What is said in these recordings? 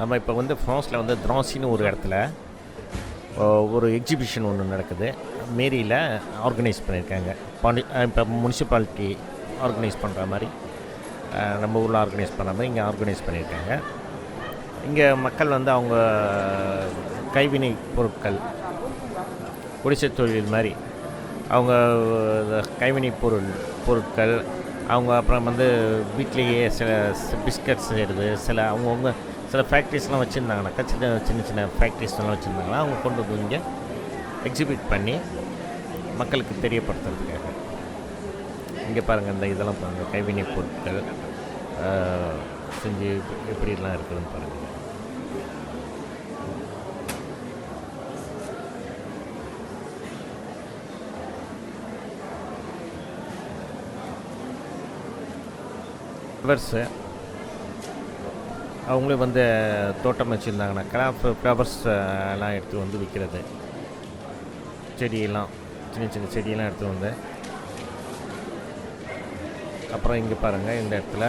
நம்ம இப்போ வந்து ஃப்ரான்ஸில் வந்து திராசின்னு ஒரு இடத்துல ஒரு எக்ஸிபிஷன் ஒன்று நடக்குது. மேரியில் ஆர்கனைஸ் பண்ணியிருக்காங்க பாண்டி இப்போ முனிசிபாலிட்டி ஆர்கனைஸ் பண்ணுற மாதிரி நம்ம ஊரில் ஆர்கனைஸ் பண்ணுற மாதிரி இங்கே ஆர்கனைஸ் பண்ணியிருக்காங்க இங்கே மக்கள் வந்து அவங்க கைவினை பொருட்கள் குடிசை தொழில் மாதிரி அவங்க கைவினை பொருள் பொருட்கள் அவங்க அப்புறம் வந்து வீட்லேயே சில பிஸ்கட்ஸ் செய்கிறது சில அவங்கவுங்க சில ஃபேக்ட்ரிஸ்லாம் வச்சுருந்தாங்கனாக்கா சின்ன சின்ன சின்ன ஃபேக்ட்ரிஸ்லாம் வச்சுருந்தாங்கன்னா அவங்க கொண்டு வந்து இங்கே எக்ஸிபிட் பண்ணி மக்களுக்கு தெரியப்படுத்துறதுக்காக. இங்கே பாருங்கள் இந்த இதெல்லாம் பாருங்கள் கைவினை பொருட்கள் செஞ்சு எப்படிலாம் இருக்குதுன்னு பாருங்கள் ஃப்ளவர்ஸு அவங்களே வந்து தோட்டம் வச்சுருந்தாங்கனாக்கா ஃப்ளவர்ஸ் எல்லாம் எடுத்து வந்து விற்கிறது செடியெல்லாம் சின்ன சின்ன செடியெல்லாம் எடுத்து வந்து. அப்புறம் இங்கே பாருங்கள் இந்த இடத்துல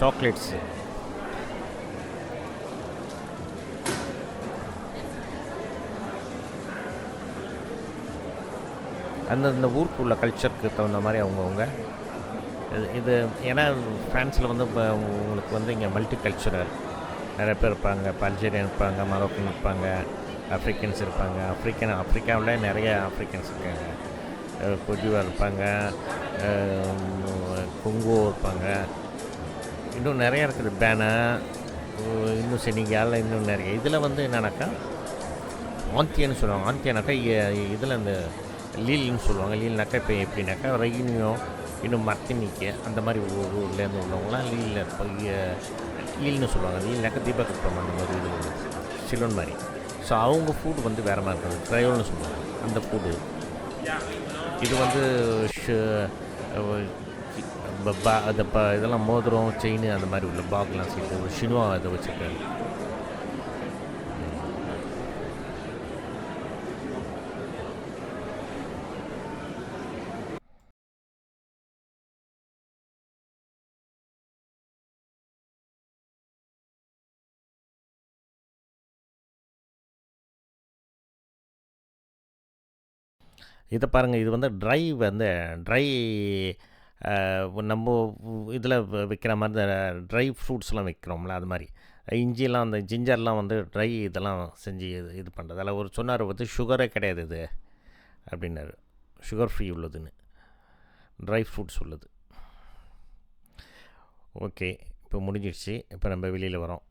சாக்லேட்ஸ் சாக்லேட்ஸு அந்தந்த ஊருக்கு உள்ள கல்ச்சருக்கு தகுந்த மாதிரி அவங்கவுங்க இது இது ஏன்னா ஃப்ரான்ஸில் வந்து இப்போ உங்களுக்கு வந்து இங்கே மல்டி கல்ச்சுரல் நிறைய பேர் இருப்பாங்க. பல்ஜேரியன் இருப்பாங்க மரோக்கன் இருப்பாங்க ஆப்ரிக்கன்ஸ் இருப்பாங்க. ஆப்ரிக்கன் ஆப்ரிக்காவில் நிறைய ஆப்ரிக்கன்ஸ் இருக்காங்க. கொஜுவா இருப்பாங்க. கொங்கோ இருப்பாங்க. இன்னும் நிறைய இருக்குது. பேனா இன்னும் செனிகால் இன்னும் நிறைய. இதில் வந்து என்னன்னாக்கா ஆந்தியன்னு சொல்லுவாங்க. ஆந்தியானாக்கா இதில் இந்த லீல்னு சொல்லுவாங்க. லீல்னாக்கா இப்போ எப்படின்னாக்கா ரெயினியோ இன்னும் மர்த்தினிக்கு அந்த மாதிரி ஊர்லேருந்து உள்ளவங்களாம் லீலில் இப்போ லீல்னு சொல்லுவாங்க லீல்னாக்கா தீபகற்பம் அந்த மாதிரி இது சிலோன் மாதிரி. ஸோ அவங்க ஃபுட் வந்து வேறு மாதிரி இருக்குது. ட்ரையோல்னு சொல்லுவாங்க. அந்த ஃபுட்டு இது வந்து ப- அந்த ப இதெல்லாம் மோதிரம் செயின் அந்த மாதிரி உள்ள பாக்லாம் சேர்த்து ஒரு ஷினுவா இதை வச்சுருக்காரு இதை பாருங்கள் இது வந்து ட்ரை வந்து ட்ரை நம்ம இதில் விற்கிற மாதிரி இந்த ட்ரை ஃப்ரூட்ஸ்லாம் விற்கிறோம்ல அது மாதிரி. இஞ்சிலாம் அந்த ஜிஞ்சர்லாம் வந்து ட்ரை இதெல்லாம் செஞ்சு இது இது பண்ணுறது அதில் ஒரு சொன்னார் வந்து சுகரே கிடையாது இது அப்படின்னாரு. சுகர் ஃப்ரீ உள்ளதுன்னு. ட்ரை ஃப்ரூட்ஸ் உள்ளது. ஓகே இப்போ முடிஞ்சிடுச்சு. இப்போ நம்ம வெளியில் வரோம்.